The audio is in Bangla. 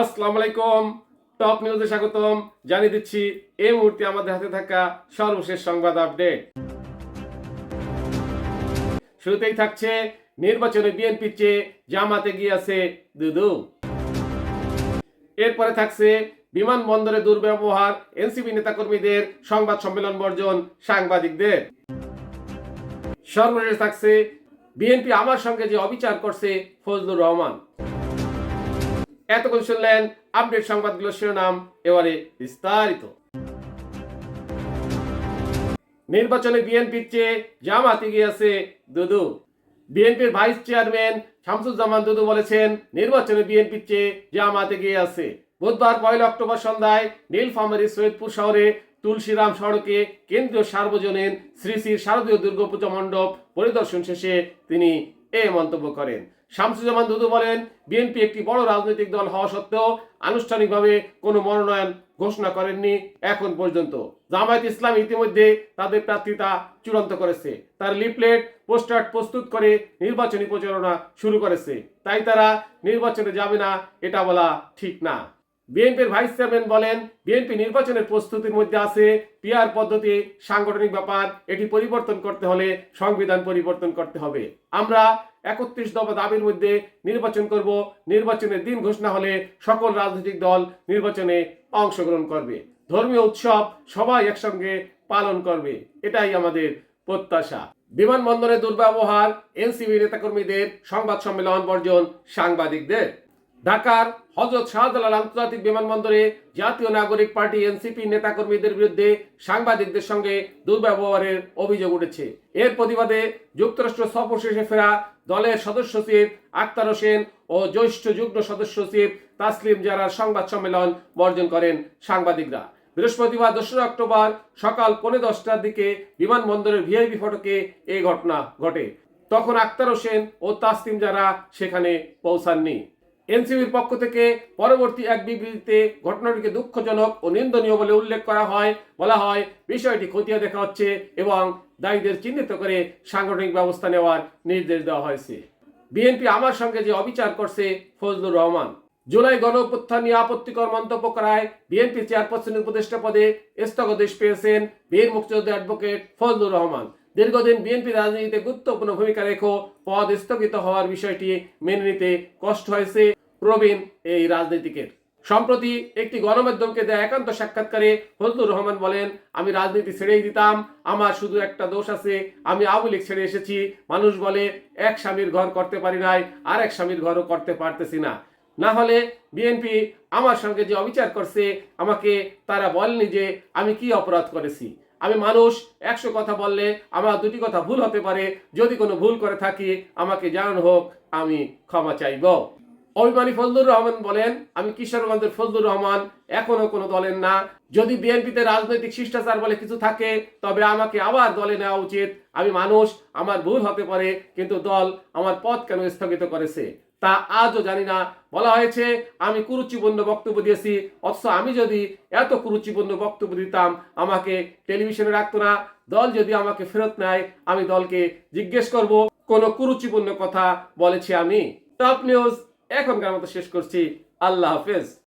আসসালামু আলাইকুম। টপ নিউজে স্বাগতম। জানিয়ে দিচ্ছি, এই মুহূর্তে আমাদের হাতে থাকা সর্বশেষ সংবাদ আপডেট। শুরুতেই থাকছে নির্বাচনে বিএনপির চেয়ে জামাতে গিয়েছে দুদু। এরপরে থাকছে বিমানবন্দরে দুর্ব্যবহার, এনসিপি নেতাকর্মীদের সংবাদ সম্মেলন বর্জন সাংবাদিকদের। সর্বশেষ থাকছে বিএনপি আমার সঙ্গে যে অবিচার করছে ফজলুর রহমান। এতক্ষণ শুনলেন আপডেট সংবাদগুলোর শিরোনাম, এবারে বিস্তারিত। নির্বাচনে বিএনপির চেয়ে জামাতে গিয়েছে দুদু। বিএনপির ভাইস চেয়ারম্যান শামসুজ্জামান দুদু বলেছেন, নির্বাচনে বিএনপির চেয়ে জামাতে গিয়ে আছে। বুধবার পয়লা অক্টোবর সন্ধ্যায় নীলফামারী সৈয়দপুর শহরে তুলসীরাম সড়কে কেন্দ্রীয় সার্বজনীন শ্রী শ্রী শারদীয় দুর্গাপূজা মণ্ডপ পরিদর্শন শেষে তিনি এ মন্তব্য করেন। শামসুজ্জামান দুদু বলেন, বিএনপি একটি বড় রাজনৈতিক দল হওয়া সত্ত্বেও আনুষ্ঠানিকভাবে কোনো মনোনয়ন ঘোষণা করেননি এখন পর্যন্ত। জামায়াত ইসলাম ইতিমধ্যে তাদের প্রার্থিতা চূড়ান্ত করেছে। তার লিফলেট, পোস্টার প্রস্তুত করে নির্বাচনী প্রচারণা শুরু করেছে। তাই তারা নির্বাচনে যাবে না, এটা বলা ঠিক না। বিএনপির ভাইস চেয়ারম্যান বলেন, বিএনপি নির্বাচনের প্রস্তুতির মধ্যে আছে, পিআর পদ্ধতি, সাংগঠনিক ব্যাপার, এটি পরিবর্তন করতে হলে সংবিধান পরিবর্তন করতে হবে। আমরা একত্রিশ দফা দাবির মধ্যে নির্বাচন করব, নির্বাচনের দিন ঘোষণা হলে সকল রাজনৈতিক দল নির্বাচনে অংশগ্রহণ করবে। ধর্মীয় উৎসব সবাই একসঙ্গে পালন করবে, এটাই আমাদের প্রত্যাশা। বিমানবন্দরে দুর্ব্যবহার এনসিবি নেতাকর্মীদের সংবাদ সম্মেলন বর্জন সাংবাদিকদের। ঢাকার হজরত শাহজালাল আন্তর্জাতিক বিমানবন্দরে জাতীয় নাগরিক পার্টি এনসিপি নেতাকর্মীদের বিরুদ্ধে সাংবাদিকদের সঙ্গে দুর্ব্যবহারের অভিযোগ উঠেছে। এর প্রতিবাদে যুক্তরাষ্ট্র সফর শেষে ফেরা দলের সদস্য সচিব আক্তার হোসেন ও জ্যেষ্ঠ যুগ্ম সদস্য সচিব তাসলিম জারার সংবাদ সম্মেলন বর্জন করেন সাংবাদিকরা। বৃহস্পতিবার দোসরা অক্টোবর সকাল পৌনে দশটার দিকে বিমানবন্দরের ভিআইপি ফটকে এই ঘটনা ঘটে। তখন আক্তার হোসেন ও তাসলিম যারা সেখানে পৌঁছাননি। এনসিবির পক্ষ থেকে পরবর্তী এক বিবৃতিতে ঘটনাটিকে দুঃখজনক ও নিন্দনীয় বলে উল্লেখ করা হয়, বলা হয় বিষয়টি খতিয়ে দেখা হচ্ছে এবং দায়ীদের চিহ্নিত করে সাংগঠনিক ব্যবস্থা নেওয়ার নির্দেশ দেওয়া হয়েছে। বিএনপি আমার সঙ্গে যে অবিচার করছে ফজলুর রহমান। জুলাই গণ নিয়ে আপত্তিকর মন্তব্য করায় বিএনপি চেয়ারপারসন উপদেষ্টা পদে স্থগদেশ পেয়েছেন বীর মুক্তিযোদ্ধা অ্যাডভোকেট ফজলুর রহমান। দীর্ঘদিন বিএনপি রাজনীতিতে গুরুত্বপূর্ণ ভূমিকা রেখো পদ স্থগিত হওয়ার বিষয়টি মেনে নিতে কষ্ট হয়েছে প্রবীণ এই রাজনীতিকের। সম্প্রতি একটি গণমাধ্যমকে দেয়া একান্ত সাক্ষাৎকারে ফজলুর রহমান বলেন, আমি রাজনীতি ছেড়েই দিতাম, আমার শুধু একটা দোষ আছে, আমি আওয়ামী লীগ ছেড়ে এসেছি। মানুষ বলে, এক স্বামীর ঘর করতে পারি নাই আর এক স্বামীর ঘরও করতে পারতেছি না। না হলে বিএনপি আমার সঙ্গে যে অবিচার করছে, আমাকে তারা বলেনি যে আমি কি অপরাধ করেছি। আমি মানুষ, একশো কথা বললে আমার দুটি কথা ভুল হতে পারে। যদি কোনো ভুল করে থাকি, আমাকে জানানো হোক, আমি ক্ষমা চাইব। অভিমানী ফজলুর রহমান বলেন, আমি কিশোরগঞ্জের ফজলুর রহমান এখনও কোনো দলের না। যদি বিএনপিতে রাজনৈতিক শিষ্টাচার বলে কিছু থাকে, তবে আমাকে আবার দলে নেওয়া উচিত। আমি মানুষ, আমার ভুল হতে পারে, কিন্তু দল আমার পথ কেন স্থগিত করেছে? তা আজও জানি না। বলা হয়েছে, আমি কুরুচিপূর্ণ বক্তব্য দিয়েছি, অথচ আমি যদি এত কুরুচিপূর্ণ বক্তব্য দিতাম, আমাকে টেলিভিশনে রাখতো না। দল যদি আমাকে ফেরত নেয়, আমি দলকে জিজ্ঞেস করব, কোন কুরুচিপূর্ণ কথা বলেছি আমি। টপ নিউজ, এখনকার মতো শেষ করছি। আল্লাহ হাফেজ।